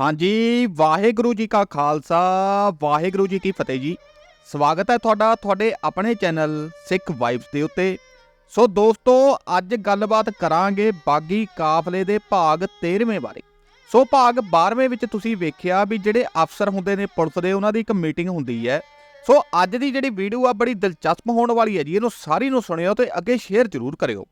ਹਾਂਜੀ, ਵਾਹਿਗੁਰੂ ਜੀ ਕਾ ਖਾਲਸਾ, ਵਾਹਿਗੁਰੂ ਜੀ ਕੀ ਫਤਿਹ ਜੀ। ਸਵਾਗਤ ਹੈ ਤੁਹਾਡਾ ਤੁਹਾਡੇ ਆਪਣੇ ਚੈਨਲ ਸਿੱਖ ਵਾਈਬਸ ਦੇ ਉੱਤੇ। ਸੋ ਦੋਸਤੋ, ਅੱਜ ਗੱਲਬਾਤ ਕਰਾਂਗੇ ਬਾਗੀ ਕਾਫਲੇ ਦੇ ਭਾਗ 13ਵੇਂ ਬਾਰੇ। ਸੋ ਭਾਗ 12ਵੇਂ ਵਿੱਚ ਤੁਸੀਂ ਵੇਖਿਆ ਵੀ ਜਿਹੜੇ ਅਫਸਰ ਹੁੰਦੇ ਨੇ ਪੁਲਿਸ ਦੇ, ਉਹਨਾਂ ਦੀ ਇੱਕ ਮੀਟਿੰਗ ਹੁੰਦੀ ਹੈ। ਸੋ ਅੱਜ ਦੀ ਜਿਹੜੀ ਵੀਡੀਓ ਆ, ਬੜੀ ਦਿਲਚਸਪ ਹੋਣ ਵਾਲੀ ਹੈ ਜੀ। ਇਹਨੂੰ ਸਾਰੀ ਨੂੰ ਸੁਣਿਓ ਤੇ ਅੱਗੇ ਸ਼ੇਅਰ ਜ਼ਰੂਰ ਕਰਿਓ।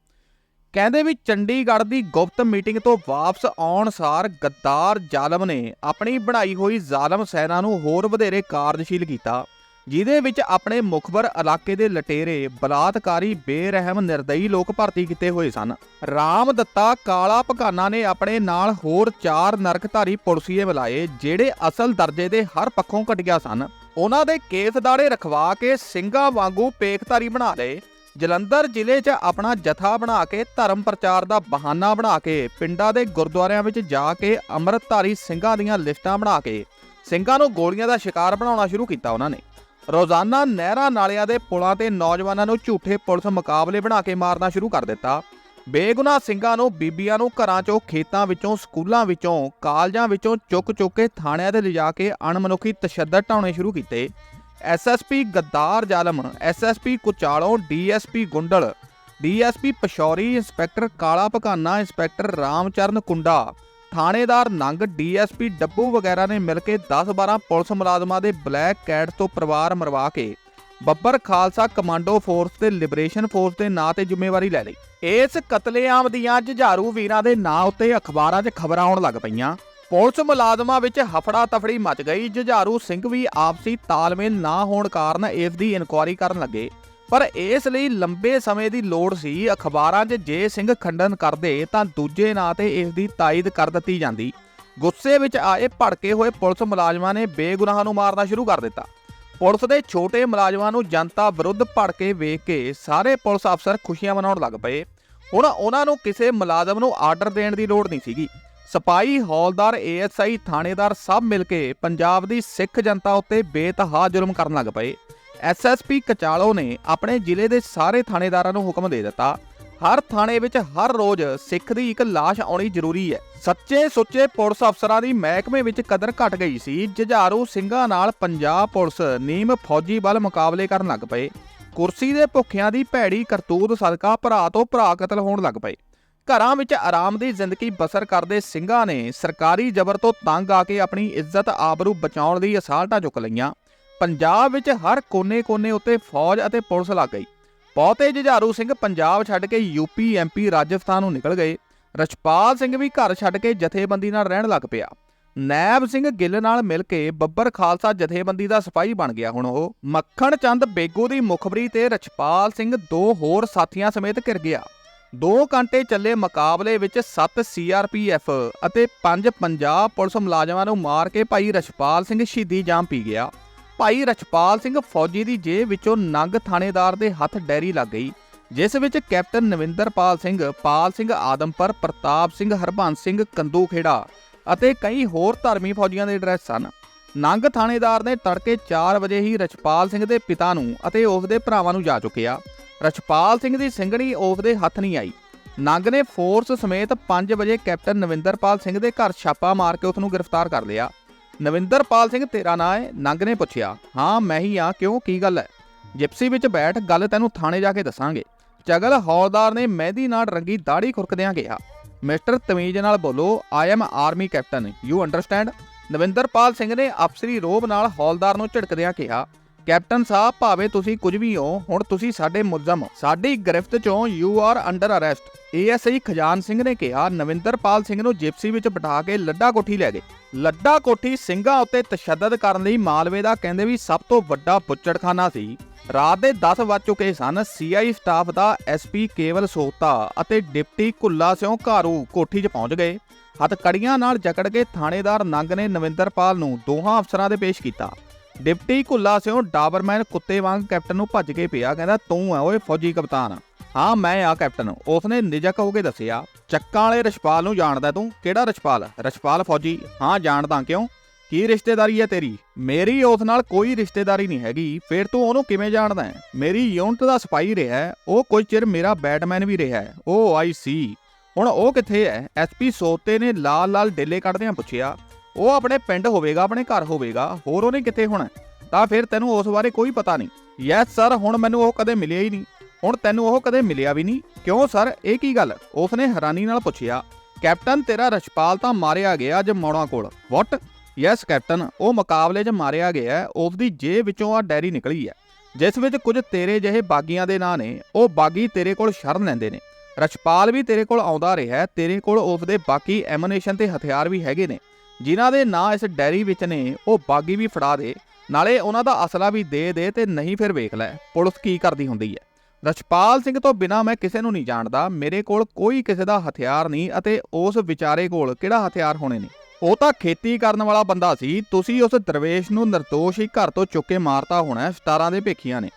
ਕਹਿੰਦੇ ਵੀ ਚੰਡੀਗੜ੍ਹ ਦੀ ਗੁਪਤ ਮੀਟਿੰਗ ਤੋਂ ਵਾਪਸ ਆਉਣ ਸਾਰ ਗੱਦਾਰ ਜ਼ਾਲਮ ਨੇ ਆਪਣੀ ਬਣਾਈ ਹੋਈ ਜ਼ਾਲਮ ਸੈਨਾ ਨੂੰ ਹੋਰ ਵਧੇਰੇ ਕਾਰਜਸ਼ੀਲ ਕੀਤਾ, ਜਿਹਦੇ ਵਿੱਚ ਆਪਣੇ ਮੁਖਬਰ ਇਲਾਕੇ ਦੇ ਲਟੇਰੇ, ਬਲਾਤਕਾਰੀ, ਬੇਰਹਿਮ, ਨਿਰਦਈ ਲੋਕ ਭਰਤੀ ਕੀਤੇ ਹੋਏ ਸਨ। ਰਾਮ ਦੱਤਾ ਕਾਲਾ ਭਗਾਨਾ ਨੇ ਆਪਣੇ ਨਾਲ ਹੋਰ ਚਾਰ ਨਰਕਧਾਰੀ ਪੁਲਸੀਏ ਮਿਲਾਏ, ਜਿਹੜੇ ਅਸਲ ਦਰਜੇ ਦੇ ਹਰ ਪੱਖੋਂ ਘਟੀਆ ਸਨ। ਉਹਨਾਂ ਦੇ ਕੇਸ ਦਾੜੇ ਰਖਵਾ ਕੇ ਸਿੰਘਾਂ ਵਾਂਗੂ ਪੇਖਧਾਰੀ ਬਣਾ ਲਏ। ਜਲੰਧਰ ਜ਼ਿਲ੍ਹੇ 'ਚ ਆਪਣਾ ਜਥਾ ਬਣਾ ਕੇ ਧਰਮ ਪ੍ਰਚਾਰ ਦਾ ਬਹਾਨਾ ਬਣਾ ਕੇ ਪਿੰਡਾਂ ਦੇ ਗੁਰਦੁਆਰਿਆਂ ਵਿੱਚ ਜਾ ਕੇ ਅੰਮ੍ਰਿਤਧਾਰੀ ਸਿੰਘਾਂ ਦੀਆਂ ਲਿਸਟਾਂ ਬਣਾ ਕੇ ਸਿੰਘਾਂ ਨੂੰ ਗੋਲੀਆਂ ਦਾ ਸ਼ਿਕਾਰ ਬਣਾਉਣਾ ਸ਼ੁਰੂ ਕੀਤਾ ਉਹਨਾਂ ਨੇ। ਰੋਜ਼ਾਨਾ ਨਹਿਰਾਂ ਨਾਲਿਆਂ ਦੇ ਪੁਲਾਂ ਤੇ ਨੌਜਵਾਨਾਂ ਨੂੰ ਝੂਠੇ ਪੁਲਿਸ ਮੁਕਾਬਲੇ ਬਣਾ ਕੇ ਮਾਰਨਾ ਸ਼ੁਰੂ ਕਰ ਦਿੱਤਾ। ਬੇਗੁਨਾਹ ਸਿੰਘਾਂ ਨੂੰ ਬੀਬੀਆਂ ਨੂੰ ਘਰਾਂ 'ਚੋਂ ਖੇਤਾਂ ਵਿੱਚੋਂ, ਸਕੂਲਾਂ ਵਿੱਚੋਂ, ਕਾਲਜਾਂ ਵਿੱਚੋਂ ਚੁੱਕ-ਚੁੱਕ ਕੇ ਥਾਣਿਆਂ ਤੇ ਲਿਜਾ ਕੇ ਅਣਮਨੁੱਖੀ ਤਸ਼ੱਦਦ ਢਾਉਣੇ ਸ਼ੁਰੂ ਕੀਤੇ। ਐਸਐਸਪੀ ਗੱਦਾਰ ਜ਼ਾਲਮ ਐਸਐਸਪੀ ਕੁਚਾਲੋਂ ਡੀਐਸਪੀ ਗੁੰਡਲ ਡੀਐਸਪੀ ਪਸ਼ੌਰੀ ਇੰਸਪੈਕਟਰ ਕਾਲਾ ਭਕਾਨਾ ਇੰਸਪੈਕਟਰ ਰਾਮਚਰਨ ਕੁੰਡਾ ਥਾਣੇਦਾਰ ਨੰਗ ਡੀਐਸਪੀ ਡੱਬੂ ਵਗੈਰਾ ਨੇ ਮਿਲ ਕੇ 10-12 ਪੁਲਿਸ ਮੁਲਾਜ਼ਮਾਂ ਦੇ ਬਲੈਕ ਕੈਟ ਤੋਂ ਪਰਿਵਾਰ ਮਰਵਾ ਕੇ ਬੱਬਰ ਖਾਲਸਾ ਕਮਾਂਡੋ ਫੋਰਸ ਤੇ ਲਿਬਰੇਸ਼ਨ ਫੋਰਸ ਦੇ ਨਾਂ ਤੇ ਜ਼ਿੰਮੇਵਾਰੀ ਲੈ ਲਈ। ਇਸ ਕਤਲੇਆਮ ਦੀਆਂ ਜੁਝਾਰੂ ਵੀਰਾਂ ਦੇ ਨਾਂ ਉੱਤੇ ਅਖਬਾਰਾਂ 'ਚ ਖਬਰਾਂ ਆਉਣ ਲੱਗ ਪਈਆਂ। ਪੁਲਿਸ ਮੁਲਾਜ਼ਮਾਂ ਵਿੱਚ ਹਫੜਾ ਤਫੜੀ ਮਚ ਗਈ। ਜੁਝਾਰੂ ਸਿੰਘ ਵੀ ਆਪਸੀ ਤਾਲਮੇਲ ਨਾ ਹੋਣ ਕਾਰਨ ਇਸ ਦੀ ਇਨਕੁਆਇਰੀ ਕਰਨ ਲੱਗੇ। ਪਰ ਇਸ ਲਈ ਲੰਬੇ ਸਮੇਂ ਦੀ ਲੋੜ ਸੀ। ਅਖਬਾਰਾਂ 'ਚ ਜੇ ਸਿੰਘ ਖੰਡਨ ਕਰਦੇ ਤਾਂ ਦੂਜੇ ਨਾਂ ਤੇ ਇਸ ਦੀ ਤਾਇਦ ਕਰ ਦਿੱਤੀ ਜਾਂਦੀ। ਗੁੱਸੇ ਵਿੱਚ ਆਏ ਭੜਕੇ ਹੋਏ ਪੁਲਿਸ ਮੁਲਾਜ਼ਮਾਂ ਨੇ ਬੇਗੁਨਾਹਾਂ ਨੂੰ ਮਾਰਨਾ ਸ਼ੁਰੂ ਕਰ ਦਿੱਤਾ। ਪੁਲਿਸ ਦੇ ਛੋਟੇ ਮੁਲਾਜ਼ਮਾਂ ਨੂੰ ਜਨਤਾ ਵਿਰੁੱਧ ਭੜਕੇ ਵੇਖ ਕੇ ਸਾਰੇ ਪੁਲਿਸ ਅਫਸਰ ਖੁਸ਼ੀਆਂ ਮਨਾਉਣ ਲੱਗ ਪਏ। ਹੁਣ ਉਹਨਾਂ ਨੂੰ ਕਿਸੇ ਮੁਲਾਜ਼ਮ ਨੂੰ ਆਰਡਰ ਦੇਣ ਦੀ ਲੋੜ ਨਹੀਂ ਸੀਗੀ। ਸਿਪਾਹੀ ਹੌਲਦਾਰ ਏਐਸਆਈ ਥਾਣੇਦਾਰ ਸਭ ਮਿਲ ਕੇ ਪੰਜਾਬ ਦੀ ਸਿੱਖ ਜਨਤਾ ਉੱਤੇ ਬੇਤਹਾ ਜ਼ੁਲਮ ਕਰਨ ਲੱਗ ਪਏ। ਐਸਐਸਪੀ ਕਚਾਲੋ ਨੇ ਆਪਣੇ ਜ਼ਿਲ੍ਹੇ ਦੇ ਸਾਰੇ ਥਾਣੇਦਾਰਾਂ ਨੂੰ ਹੁਕਮ ਦੇ ਦਿੱਤਾ। ਹਰ ਥਾਣੇ ਵਿੱਚ ਹਰ ਰੋਜ਼ ਸਿੱਖ ਦੀ ਇੱਕ ਲਾਸ਼ ਆਉਣੀ ਜ਼ਰੂਰੀ ਹੈ। ਸੱਚੇ ਸੁੱਚੇ ਪੁਲਿਸ ਅਫਸਰਾਂ ਦੀ ਮਹਿਕਮੇ ਵਿੱਚ ਕਦਰ ਘਟ ਗਈ ਸੀ। ਜੁਝਾਰੂ ਸਿੰਘਾਂ ਨਾਲ ਪੰਜਾਬ ਪੁਲਿਸ ਨੀਮ ਫੌਜੀ ਬਲ ਮੁਕਾਬਲੇ ਕਰਨ ਲੱਗ ਪਏ। ਕੁਰਸੀ ਦੇ ਭੁੱਖਿਆਂ ਦੀ ਭੈੜੀ ਕਰਤੂਤ ਸਦਕਾ ਭਰਾ ਤੋਂ ਭਰਾ ਕਤਲ ਹੋਣ ਲੱਗ ਪਏ। ਘਰਾਂ ਵਿੱਚ ਆਰਾਮ ਦੀ ਜ਼ਿੰਦਗੀ ਬਸਰ ਕਰਦੇ ਸਿੰਘਾਂ ਨੇ ਸਰਕਾਰੀ ਜ਼ਬਰ ਤੋਂ ਤੰਗ ਆ ਕੇ ਆਪਣੀ ਇੱਜ਼ਤ ਆਬਰੂ ਬਚਾਉਣ ਲਈ ਅਸਾਲਟਾਂ ਚੁੱਕ ਲਈਆਂ। ਪੰਜਾਬ ਵਿੱਚ ਹਰ ਕੋਨੇ-ਕੋਨੇ ਉੱਤੇ ਫੌਜ ਅਤੇ ਪੁਲਿਸ ਲੱਗ ਗਈ। ਬਹੁਤੇ ਜੁਝਾਰੂ ਸਿੰਘ ਪੰਜਾਬ ਛੱਡ ਕੇ ਯੂਪੀ ਐਮਪੀ ਰਾਜਸਥਾਨ ਨੂੰ ਨਿਕਲ ਗਏ। ਰਛਪਾਲ ਸਿੰਘ ਵੀ ਘਰ ਛੱਡ ਕੇ ਜਥੇਬੰਦੀ ਨਾਲ ਰਹਿਣ ਲੱਗ ਪਿਆ। ਨੈਬ ਸਿੰਘ ਗਿੱਲ ਨਾਲ ਮਿਲ ਕੇ ਬੱਬਰ ਖਾਲਸਾ ਜਥੇਬੰਦੀ ਦਾ ਸਿਪਾਹੀ ਬਣ ਗਿਆ ਹੁਣ ਉਹ। ਮੱਖਣ ਚੰਦ ਬੇਗੋ ਦੀ ਮੁਖਬਰੀ ਤੇ ਰਛਪਾਲ ਸਿੰਘ ਦੋ ਹੋਰ ਸਾਥੀਆਂ ਸਮੇਤ ਘਿਰ ਗਿਆ। 2 ਘੰਟੇ ਚੱਲੇ ਮੁਕਾਬਲੇ ਵਿੱਚ 7 ਸੀਆਰਪੀਐਫ ਅਤੇ 5 ਪੰਜਾਬ ਪੁਲਿਸ ਮੁਲਾਜ਼ਮਾਂ ਨੂੰ ਮਾਰ ਕੇ ਭਾਈ ਰਛਪਾਲ ਸਿੰਘ ਸ਼ਹੀਦੀ ਜਾਮ ਪੀ ਗਿਆ। ਭਾਈ ਰਛਪਾਲ ਸਿੰਘ ਫੌਜੀ ਦੀ ਜੇਬ ਵਿੱਚੋਂ ਨੰਗ ਥਾਣੇਦਾਰ ਦੇ ਹੱਥ ਡੈਰੀ ਲੱਗ ਗਈ, ਜਿਸ ਵਿੱਚ ਕੈਪਟਨ ਨਵਿੰਦਰਪਾਲ ਸਿੰਘ, ਪਾਲ ਸਿੰਘ ਆਦਮਪੁਰ, ਪ੍ਰਤਾਪ ਸਿੰਘ ਹਰਬੰਸ ਸਿੰਘ ਕੰਦੂਖੇੜਾ ਅਤੇ ਕਈ ਹੋਰ ਧਰਮੀ ਫੌਜੀਆਂ ਦੇ ਐਡਰੈਸ ਸਨ। ਨੰਗ ਥਾਣੇਦਾਰ ਨੇ ਤੜਕੇ 4 ਵਜੇ ਹੀ ਰਛਪਾਲ ਸਿੰਘ ਦੇ ਪਿਤਾ ਨੂੰ ਅਤੇ ਉਸ ਦੇ ਭਰਾਵਾਂ ਨੂੰ ਜਾ ਚੁੱਕਿਆ। ਰਛਪਾਲ ਸਿੰਘ ਦੀ ਸਿੰਘਣੀ ਉਸ ਦੇ ਹੱਥ ਨਹੀਂ ਆਈ। ਨੰਗ ਨੇ ਫੋਰਸ ਸਮੇਤ 5 ਵਜੇ ਕੈਪਟਨ ਨਵਿੰਦਰਪਾਲ ਸਿੰਘ ਦੇ ਘਰ ਛਾਪਾ ਮਾਰ ਕੇ ਉਸ ਨੂੰ ਗ੍ਰਿਫਤਾਰ ਕਰ ਲਿਆ। ਨਵਿੰਦਰਪਾਲ ਸਿੰਘ ਤੇਰਾ ਨਾਂ ਹੈ ਨੰਗ ਨੇ ਪੁੱਛਿਆ। ਹਾਂ, ਮੈਂ ਹੀ ਆ ਕਿਉਂ? ਕੀ ਗੱਲ ਹੈ? ਜਿਪਸੀ ਵਿੱਚ ਬੈਠ ਗੱਲ ਤੈਨੂੰ ਥਾਣੇ ਜਾ ਕੇ ਦੱਸਾਂਗੇ। ਚਗਲ ਹੌਲਦਾਰ ਨੇ ਮਹਿੰਦੀ ਨਾਲ ਰੰਗੀ ਦਾੜੀ ਖੁਰਕਦਿਆਂ ਕਿਹਾ, ਮਿਸਟਰ ਤਮੀਜ਼ ਨਾਲ ਬੋਲੋ I am army captain you understand Navinderpal Singh ਨੇ ਅਫਸਰੀ ਰੋਬ ਨਾਲ ਹੌਲਦਾਰ ਨੂੰ ਝਿੜਕਦਿਆਂ ਕਿਹਾ ਕੈਪਟਨ ਸਾਹਿਬ, ਭਾਵੇਂ ਤੁਸੀਂ ਕੁਝ ਵੀ ਹੋ, ਹੁਣ ਤੁਸੀਂ ਸਾਡੇ ਮੁਲਜ਼ਮ ਸਾਡੀ ਗ੍ਰਿਫਤ ਚੋਂ you are under arrest ASI Khajan Singh ਨੇ ਕਿਹਾ, ਨਵਿੰਦਰਪਾਲ ਸਿੰਘ ਨੂੰ ਜਿਪਸੀ ਵਿੱਚ ਬਿਠਾ ਕੇ ਲੱਡਾ ਕੋਠੀ ਲੈ ਗਏ। ਲੱਡਾ ਕੋਠੀ ਸਿੰਘਾਂ ਉੱਤੇ ਤਸ਼ੱਦਦ ਕਰਨ ਲਈ ਮਾਲਵੇ ਦਾ ਕਹਿੰਦੇ ਵੀ ਸਭ ਤੋਂ ਵੱਡਾ ਬੁੱਚੜਖਾਨਾ ਸੀ। ਰਾਤ ਦੇ 10 ਵੱਜ ਚੁੱਕੇ ਸਨ ਸੀਆਈ ਸਟਾਫ ਦਾ ਐਸਪੀ ਕੇਵਲ ਸੋਤਾ ਅਤੇ ਡਿਪਟੀ ਕੁੱਲਾ ਸਿਓ ਘਾਰੂ ਕੋਠੀ 'ਚ ਪਹੁੰਚ ਗਏ। ਹੱਥ ਨਾਲ ਜਕੜ ਕੇ ਥਾਣੇਦਾਰ ਨੰਗ ਨੇ ਨਵਿੰਦਰਪਾਲ ਨੂੰ ਦੋਹਾਂ ਅਫਸਰਾਂ ਦੇ ਪੇਸ਼ ਕੀਤਾ। ਡਿਪਟੀ ਕੁੱਲਾ ਸਿਓ ਡਾਬਰਮੈਨ ਕੁੱਤੇ ਵਾਂਗ ਕੈਪਟਨ ਨੂੰ ਭੱਜ ਕੇ ਪਿਆ ਕਹਿੰਦਾ ਤੂੰ ਆ ਓਏ ਫੌਜੀ ਕਪਤਾਨ। ਹਾਂ ਮੈਂ ਆ ਕੈਪਟਨ। ਉਸਨੇ ਨਿਜਕ ਹੋ ਕੇ ਦੱਸਿਆ ਚੱਕਾਂ ਵਾਲੇ ਰਛਪਾਲ ਨੂੰ ਜਾਣਦਾ ਤੂੰ? ਕਿਹੜਾ ਰਛਪਾਲ? ਰਛਪਾਲ ਫੌਜੀ? ਹਾਂ ਜਾਣਦਾ ਕਿਉਂ? ਕੀ ਰਿਸ਼ਤੇਦਾਰੀ ਹੈ ਤੇਰੀ? ਮੇਰੀ ਉਸ ਨਾਲ ਕੋਈ ਰਿਸ਼ਤੇਦਾਰੀ ਨਹੀਂ ਹੈਗੀ। ਫੇਰ ਤੂੰ ਉਹਨੂੰ ਕਿਵੇਂ ਜਾਣਦਾ ਹੈ ਮੇਰੀ ਯੂਨਿਟ ਦਾ ਸਿਪਾਹੀ ਰਿਹਾ ਹੈ, ਉਹ ਕੁਝ ਚਿਰ ਮੇਰਾ ਬੈਟਮੈਨ ਵੀ ਰਿਹਾ ਹੈ ਓ ਆਈ ਸੀ। ਹੁਣ ਉਹ ਕਿੱਥੇ ਹੈ ਐਸਪੀ ਸੋਤੇ ਨੇ ਲਾਲ ਲਾਲ ਡੇਲੇ ਕੱਢਦਿਆਂ ਪੁੱਛਿਆ ਉਹ ਆਪਣੇ ਪਿੰਡ ਹੋਵੇਗਾ, ਆਪਣੇ ਘਰ ਹੋਵੇਗਾ, ਹੋਰ ਉਹਨੇ ਕਿੱਥੇ ਹੋਣਾ? ਤਾਂ ਫਿਰ ਤੈਨੂੰ ਉਸ ਬਾਰੇ ਕੋਈ ਪਤਾ ਨਹੀਂ। ਯੈਸ ਸਰ ਹੁਣ ਮੈਨੂੰ ਉਹ ਕਦੇ ਮਿਲਿਆ ਹੀ ਨਹੀਂ। ਹੁਣ ਤੈਨੂੰ ਉਹ ਕਦੇ ਮਿਲਿਆ ਵੀ ਨਹੀਂ। ਕਿਉਂ ਸਰ ਇਹ ਕੀ ਗੱਲ? ਉਸਨੇ ਹੈਰਾਨੀ ਨਾਲ ਪੁੱਛਿਆ ਕੈਪਟਨ ਤੇਰਾ ਰਛਪਾਲ ਤਾਂ ਮਾਰਿਆ ਗਿਆ ਅੱਜ ਮੌਣਾ ਕੋਲ। ਵਾਟ ਯੈਸ ਕੈਪਟਨ ਉਹ ਮੁਕਾਬਲੇ 'ਚ ਮਾਰਿਆ ਗਿਆ ਹੈ। ਉਸ ਦੀ ਜੇਬ ਵਿੱਚੋਂ ਆ ਡੈਰੀ ਨਿਕਲੀ ਹੈ। ਜਿਸ ਵਿੱਚ ਕੁਝ ਤੇਰੇ ਜਿਹੇ ਬਾਗੀਆਂ ਦੇ ਨਾਂ ਨੇ, ਉਹ ਬਾਗੀ ਤੇਰੇ ਕੋਲ ਸ਼ਰਨ ਲੈਂਦੇ ਨੇ। ਰਛਪਾਲ ਵੀ ਤੇਰੇ ਕੋਲ ਆਉਂਦਾ ਰਿਹਾ ਤੇਰੇ ਕੋਲ ਉਸ ਦੇ ਬਾਕੀ ਐਮਨੇਸ਼ਨ ਤੇ ਹਥਿਆਰ ਵੀ ਹੈਗੇ ਨੇ। ਜਿਨ੍ਹਾਂ ਦੇ ਨਾਂ ਇਸ ਡੈਰੀ ਵਿੱਚ ਨੇ ਉਹ ਬਾਗੀ ਵੀ ਫੜਾ ਦੇ ਨਾਲੇ ਉਹਨਾਂ ਦਾ ਅਸਲਾ ਵੀ ਦੇ ਦੇ ਤੇ ਨਹੀਂ ਫਿਰ ਵੇਖ ਲੈ। ਪੁਲਿਸ ਕੀ ਕਰਦੀ ਹੁੰਦੀ ਹੈ? ਰਛਪਾਲ ਸਿੰਘ ਤੋਂ ਬਿਨਾ ਮੈਂ ਕਿਸੇ ਨੂੰ ਨਹੀਂ ਜਾਣਦਾ। ਮੇਰੇ ਕੋਲ ਕੋਈ ਕਿਸੇ ਦਾ ਹਥਿਆਰ ਨਹੀਂ ਅਤੇ ਉਸ ਵਿਚਾਰੇ ਕੋਲ ਕਿਹੜਾ ਹਥਿਆਰ ਹੋਣੇ ਨੇ? ਉਹ ਤਾਂ ਖੇਤੀ ਕਰਨ ਵਾਲਾ ਬੰਦਾ ਸੀ। ਤੁਸੀਂ ਉਸ ਦਰਵੇਸ਼ ਨੂੰ ਨਿਰਦੋਸ਼ ਹੀ ਘਰ ਤੋਂ ਚੁੱਕ ਕੇ ਮਾਰਤਾ ਹੋਣਾ ਹੈ, ਸਟਾਰਾਂ ਦੇ ਭੇਖੀਆਂ ਨੇ।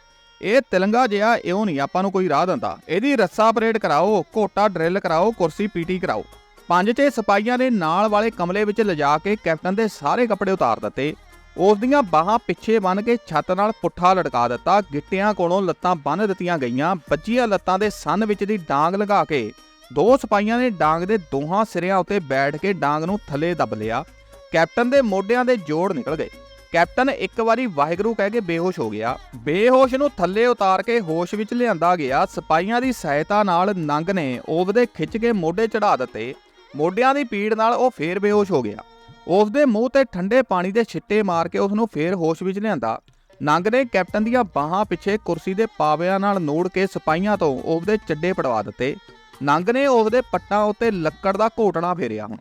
ਇਹ ਤਿਲੰਗਾ ਜਿਹਾ ਇਉਂ ਨਹੀਂ ਆਪਾਂ ਨੂੰ ਕੋਈ ਰਾਹ ਦਿੰਦਾ। ਇਹਦੀ ਰੱਸਾ ਪਰੇਡ ਕਰਾਓ ਘੋਟਾ ਡਰਿਲ ਕਰਾਓ ਕੁਰਸੀ ਪੀਟੀ ਕਰਾਓ। ਪੰਜ ਛੇ ਸਿਪਾਹੀਆਂ ਨੇ ਨਾਲ ਵਾਲੇ ਕਮਲੇ ਵਿੱਚ ਲਿਜਾ ਕੇ ਕੈਪਟਨ ਦੇ ਸਾਰੇ ਕੱਪੜੇ ਉਤਾਰ ਦਿੱਤੇ। ਉਸ ਦੀਆਂ ਬਾਹਾਂ ਪਿੱਛੇ ਬੰਨ ਕੇ ਛੱਤ ਨਾਲ ਪੁੱਠਾ ਲਟਕਾ ਦਿੱਤਾ। ਗਿੱਟਿਆਂ ਕੋਲੋਂ ਲੱਤਾਂ ਬੰਨ ਦਿੱਤੀਆਂ ਗਈਆਂ। ਬੱਜੀਆਂ ਲੱਤਾਂ ਦੇ ਸੰਨ ਵਿੱਚ ਦੀ ਡਾਂਗ ਲਗਾ ਕੇ ਦੋ ਸਿਪਾਹੀਆਂ ਨੇ ਡਾਂਗ ਦੇ ਦੋਹਾਂ ਸਿਰਿਆਂ ਉੱਤੇ ਬੈਠ ਕੇ ਡਾਂਗ ਨੂੰ ਥੱਲੇ ਦੱਬ ਲਿਆ। ਕੈਪਟਨ ਦੇ ਮੋਢਿਆਂ ਦੇ ਜੋੜ ਨਿਕਲ ਗਏ। ਕੈਪਟਨ ਇੱਕ ਵਾਰੀ ਵਾਹਿਗੁਰੂ ਕਹਿ ਕੇ ਬੇਹੋਸ਼ ਹੋ ਗਿਆ। ਬੇਹੋਸ਼ ਨੂੰ ਥੱਲੇ ਉਤਾਰ ਕੇ ਹੋਸ਼ ਵਿੱਚ ਲਿਆਂਦਾ ਗਿਆ। ਸਿਪਾਹੀਆਂ ਦੀ ਸਹਾਇਤਾ ਨਾਲ ਨੰਗ ਨੇ ਉਹਦੇ ਖਿੱਚ ਕੇ ਮੋਢੇ ਚੜਾ ਦਿੱਤੇ। ਮੋਢਿਆਂ ਦੀ ਪੀੜ ਨਾਲ ਉਹ ਫੇਰ ਬੇਹੋਸ਼ ਹੋ ਗਿਆ। ਉਸ ਦੇ ਮੂੰਹ ਤੇ ਠੰਡੇ ਪਾਣੀ ਦੇ ਛਿੱਟੇ ਮਾਰ ਕੇ ਉਸ ਨੂੰ ਫੇਰ ਹੋਸ਼ ਵਿੱਚ ਲਿਆਂਦਾ। ਨੰਗ ਨੇ ਕੈਪਟਨ ਦੀਆਂ ਬਾਹਾਂ ਪਿੱਛੇ ਕੁਰਸੀ ਦੇ ਪਾਵਿਆਂ ਨਾਲ ਨੋੜ ਕੇ ਸਿਪਾਹੀਆਂ ਤੋਂ ਉਹਦੇ ਚੱਡੇ ਪੜਵਾ ਦਿੱਤੇ। ਨੰਗ ਨੇ ਉਹਦੇ ਪੱਟਾਂ ਉੱਤੇ ਲੱਕੜ ਦਾ ਘੋਟਣਾ ਫੇਰਿਆ ਹੁਣ।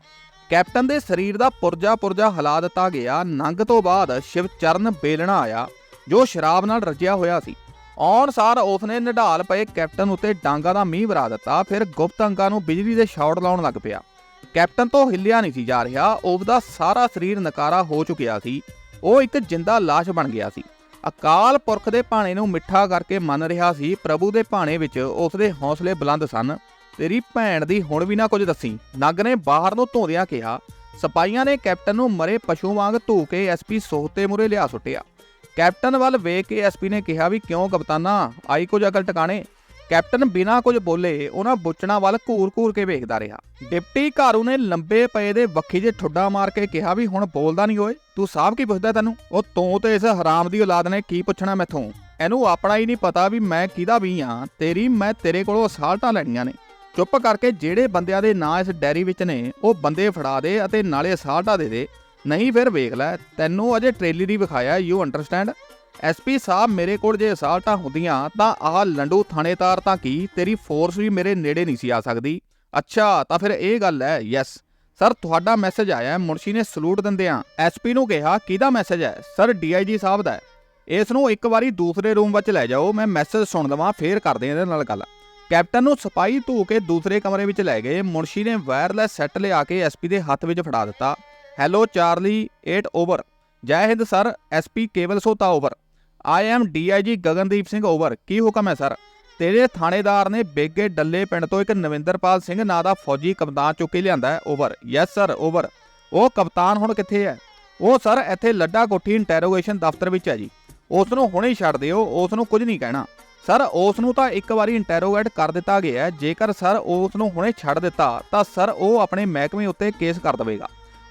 ਕੈਪਟਨ ਦੇ ਸਰੀਰ ਦਾ ਪੁਰਜਾ ਪੁਰਜਾ ਹਿਲਾ ਦਿੱਤਾ ਗਿਆ। ਨੰਗ ਤੋਂ ਬਾਅਦ ਸ਼ਿਵਚਰਨ ਬੇਲਣਾ ਆਇਆ, ਜੋ ਸ਼ਰਾਬ ਨਾਲ ਰੱਜਿਆ ਹੋਇਆ ਸੀ। ਆਉਣ ਸਾਰ ਉਸਨੇ ਨਿਢਾਲ ਪਏ ਕੈਪਟਨ ਉੱਤੇ ਡਾਂਗਾ ਦਾ ਮੀਂਹ ਵਰਾ ਦਿੱਤਾ। ਫਿਰ ਗੁਪਤ ਅੰਗਾਂ ਨੂੰ ਬਿਜਲੀ ਦੇ ਸ਼ਾਟ ਲਾਉਣ ਲੱਗ ਪਿਆ। ਕੈਪਟਨ ਤੋਂ ਹਿੱਲਿਆ ਨਹੀਂ ਸੀ ਜਾ ਰਿਹਾ। ਉਹਦਾ ਸਾਰਾ ਸਰੀਰ ਨਕਾਰਾ ਹੋ ਚੁੱਕਿਆ ਸੀ। ਉਹ ਇੱਕ ਜਿੰਦਾ ਲਾਸ਼ ਬਣ ਗਿਆ ਸੀ। ਅਕਾਲ ਪੁਰਖ ਦੇ ਭਾਣੇ ਨੂੰ ਮਿੱਠਾ ਕਰਕੇ ਮੰਨ ਰਿਹਾ ਸੀ। ਪ੍ਰਭੂ ਦੇ ਭਾਣੇ ਵਿੱਚ ਉਸਦੇ ਹੌਸਲੇ ਬੁਲੰਦ ਸਨ। ਤੇਰੀ ਭੈਣ ਦੀ ਹੁਣ ਵੀ ਨਾ ਕੁਝ ਦੱਸੀ। ਨੱਗ ਨੇ ਬਾਹਰ ਨੂੰ ਧੋਦਿਆਂ ਕਿਹਾ, ਸਿਪਾਹੀਆਂ ਨੇ ਕੈਪਟਨ ਨੂੰ ਮਰੇ ਪਸ਼ੂ ਵਾਂਗ ਧੋ ਕੇ ਐਸਪੀ ਸੋਹਤੇ ਮੁਰੇ ਲਿਆ ਸੁੱਟਿਆ। ਕੈਪਟਨ ਵੱਲ ਵੇਖ ਕੇ ਐਸਪੀ ਨੇ ਕਿਹਾ ਵੀ ਕਿਉਂ ਕਪਤਾਨਾ, ਆਈ ਕੁਝ ਅਕਲ ਟਿਕਾਣੇ। ਕੈਪਟਨ ਬਿਨਾਂ ਕੁਝ ਬੋਲੇ ਉਹਨਾਂ ਬੁੱਚਣਾ ਵੱਲ ਘੂਰ-ਘੂਰ ਕੇ ਵੇਖਦਾ ਰਿਹਾ। ਡਿਪਟੀ ਘਾਰੂ ਨੇ ਲੰਬੇ ਪਏ ਦੇ ਵੱਖੀ 'ਚ ਠੁੱਡਾ ਮਾਰ ਕੇ ਕਿਹਾ ਵੀ ਹੁਣ ਬੋਲਦਾ ਨਹੀਂ ਓਏ, ਤੂੰ ਸਾਹਬ ਕੀ ਪੁੱਛਦਾ ਤੈਨੂੰ? ਉਹ ਤੂੰ ਤੇ ਇਸ ਹਰਾਮ ਦੀ ਔਲਾਦ ਨੇ ਕੀ ਪੁੱਛਣਾ ਮੈਥੋਂ? ਇਹਨੂੰ ਆਪਣਾ ਹੀ ਨਹੀਂ ਪਤਾ ਵੀ ਮੈਂ ਕਿਹਦਾ ਵੀ ਆ ਤੇਰੀ ਮੈਂ ਤੇਰੇ ਕੋਲੋਂ ਅਸਾਲਟਾਂ ਲੈਣੀਆਂ ਨੇ। ਚੁੱਪ ਕਰਕੇ ਜਿਹੜੇ ਬੰਦਿਆਂ ਦੇ ਨਾਂ ਇਸ ਡੈਰੀ ਵਿੱਚ ਨੇ, ਉਹ ਬੰਦੇ ਫੜਾ ਦੇ ਅਤੇ ਨਾਲੇ ਅਸਾਲਟਾਂ ਦੇ ਦੇ। ਨਹੀਂ ਫਿਰ ਵੇਖ ਲੈ, ਤੈਨੂੰ ਅਜੇ ਟ੍ਰੇਲੀ ਹੀ ਵਿਖਾਇਆ ਯੂ ਅੰਡਰਸਟੈਂਡ ਐਸਪੀ ਸਾਹਿਬ ਮੇਰੇ ਕੋਲ ਜੇ ਅਸਾਲਟਾਂ ਹੁੰਦੀਆਂ ਤਾਂ ਆਹ ਲੰਡੂ ਥਾਣੇਦਾਰ ਤਾਂ ਕੀ? ਤੇਰੀ ਫੋਰਸ ਵੀ ਮੇਰੇ ਨੇੜੇ ਨਹੀਂ ਸੀ ਆ ਸਕਦੀ। ਅੱਛਾ, ਤਾਂ ਫਿਰ ਇਹ ਗੱਲ ਹੈ ਯੈਸ ਸਰ, ਤੁਹਾਡਾ ਮੈਸੇਜ ਆਇਆ ਹੈ ਮੁਨਸ਼ੀ ਨੇ ਸਲੂਟ ਦਿੰਦਿਆਂ। ਐਸਪੀ ਨੂੰ ਕਿਹਾ, ਕਿਹਦਾ ਮੈਸੇਜ ਹੈ? ਸਰ ਡੀਆਈਜੀ ਸਾਹਿਬ ਦਾ ਇਸ ਨੂੰ ਇੱਕ ਵਾਰੀ ਦੂਸਰੇ ਰੂਮ ਵਿੱਚ ਲੈ ਜਾਓ, ਮੈਂ ਮੈਸੇਜ ਸੁਣ ਲਵਾਂ, ਫੇਰ ਕਰਦੇ ਹਾਂ ਇਹਦੇ ਨਾਲ ਗੱਲ। ਕੈਪਟਨ ਨੂੰ ਸਪਾਈ ਧੂ ਕੇ ਦੂਸਰੇ ਕਮਰੇ ਵਿੱਚ ਲੈ ਗਏ। ਮੁਨਸ਼ੀ ਨੇ ਵਾਇਰਲੈਸ ਸੈੱਟ ਲਿਆ ਕੇ ਐਸਪੀ ਦੇ ਹੱਥ ਵਿੱਚ ਫੜਾ ਦਿੱਤਾ। ਹੈਲੋ ਚਾਰਲੀ 8 ਓਵਰ ਜੈ Hind, sir SP Kewal Sota over I am DIG Gagandeep Singh over, ਕੀ ਹੁਕਮ ਹੈ, ਸਰ? ਤੇਰੇ ਥਾਣੇਦਾਰ ਨੇ ਬੇਗੇ ਡੱਲੇ ਪਿੰਡ ਤੋਂ ਇੱਕ ਨਵਿੰਦਰਪਾਲ ਸਿੰਘ ਨਾਂ ਦਾ ਫੌਜੀ ਕਪਤਾਨ ਚੁੱਕ ਕੇ ਲਿਆਂਦਾ ਹੈ, ਓਵਰ। Yes, sir, over. ਉਹ ਕਪਤਾਨ ਹੁਣ ਕਿੱਥੇ ਹੈ? ਉਹ, ਸਰ, ਇੱਥੇ ਲੱਡਾ ਕੋਠੀ ਇੰਟਰੋਗੇਸ਼ਨ ਦਫ਼ਤਰ ਵਿੱਚ ਹੈ ਜੀ। ਉਸ ਨੂੰ ਹੁਣੇ ਛੱਡ ਦਿਓ ਉਸ ਨੂੰ ਕੁਝ ਨਹੀਂ ਕਹਿਣਾ। ਸਰ ਉਸ ਨੂੰ ਤਾਂ ਇੱਕ ਵਾਰੀ ਇੰਟਰੋਗੇਟ ਕਰ ਦਿੱਤਾ ਗਿਆ ਜੇਕਰ, ਸਰ ਉਸ ਨੂੰ ਹੁਣੇ ਛੱਡ ਦਿੱਤਾ, ਤਾਂ, ਸਰ, ਉਹ ਆਪਣੇ ਮਹਿਕਮੇ ਉੱਤੇ ਕੇਸ ਕਰ ਦੇਵੇਗਾ।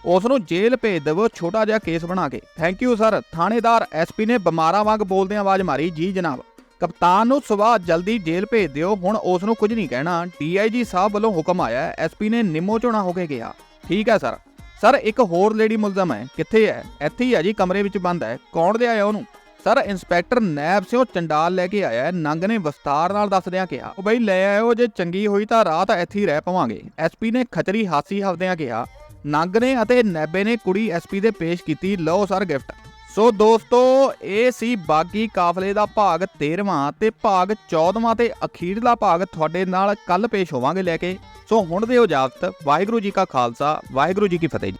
ਉਸ ਨੂੰ ਜੇਲ੍ਹ ਭੇਜ ਦੇਵੋ ਛੋਟਾ ਜਿਹਾ ਕੇਸ ਬਣਾ ਕੇ। ਥੈਂਕ ਯੂ ਸਰ ਥਾਣੇਦਾਰ ਐਸਪੀ ਨੇ ਬਿਮਾਰਾਂ ਵਾਂਗ ਬੋਲਦਿਆਂ ਆਵਾਜ਼ ਮਾਰੀ, ਜੀ ਜਨਾਬ, ਕਪਤਾਨ ਨੂੰ ਸਵੇਰ ਜਲਦੀ ਜੇਲ੍ਹ ਭੇਜ ਦਿਓ, ਹੁਣ ਉਸ ਨੂੰ ਕੁਝ ਨਹੀਂ ਕਹਿਣਾ। ਡੀਆਈਜੀ ਸਾਹਿਬ ਵੱਲੋਂ ਹੁਕਮ ਆਇਆ ਹੈ ਐਸਪੀ ਨੇ ਨਿੰਮੋ ਝੋਣਾ ਹੋ ਕੇ ਗਿਆ ਠੀਕ ਹੈ ਸਰ ਸਰ ਇੱਕ ਹੋਰ ਲੇਡੀ ਮੁਲਜ਼ਮ ਹੈ। ਕਿੱਥੇ ਹੈ? ਇੱਥੇ ਹੀ ਹੈ ਜੀ, ਕਮਰੇ ਵਿੱਚ ਬੰਦ ਹੈ। ਕੌਣ ਲਿਆਇਆ ਉਹਨੂੰ? ਸਰ ਇੰਸਪੈਕਟਰ ਨੈਬ ਸਿੰਘ ਚੰਡਾਲ ਲੈ ਕੇ ਆਇਆ ਨੰਗ ਨੇ ਵਿਸਤਾਰ ਨਾਲ ਦੱਸਦਿਆਂ ਕਿਹਾ, ਉਹ ਬਈ ਲੈ ਆਇਓ, ਜੇ ਚੰਗੀ ਹੋਈ ਤਾਂ ਰਾਤ ਇੱਥੇ ਹੀ ਰਹਿ ਪਵਾਂਗੇ। ਐਸਪੀ ਨੇ ਖਚਰੀ ਹਾਸੀ ਹੱਸਦਿਆਂ ਕਿਹਾ ਨੰਗ ਨੇ ਅਤੇ ਨੈਬੇ ਨੇ ਕੁੜੀ ਐਸਪੀ ਦੇ ਪੇਸ਼ ਕੀਤੀ ਲਓ ਸਰ ਗਿਫਟ। ਸੋ ਦੋਸਤੋ, ਇਹ ਸੀ ਬਾਗੀ ਕਾਫਲੇ ਦਾ ਭਾਗ 13ਵਾਂ ਤੇ ਭਾਗ 14ਵਾਂ ਤੇ ਅਖੀਰਲਾ ਭਾਗ ਤੁਹਾਡੇ ਨਾਲ ਕੱਲ ਪੇਸ਼ ਹੋਵਾਂਗੇ ਲੈ ਕੇ। ਸੋ ਹੁਣ ਦਿਓ ਇਜਾਜ਼ਤ, ਵਾਹਿਗੁਰੂ ਜੀ ਕਾ ਖਾਲਸਾ, ਵਾਹਿਗੁਰੂ ਜੀ ਕੀ ਫਤਿਹ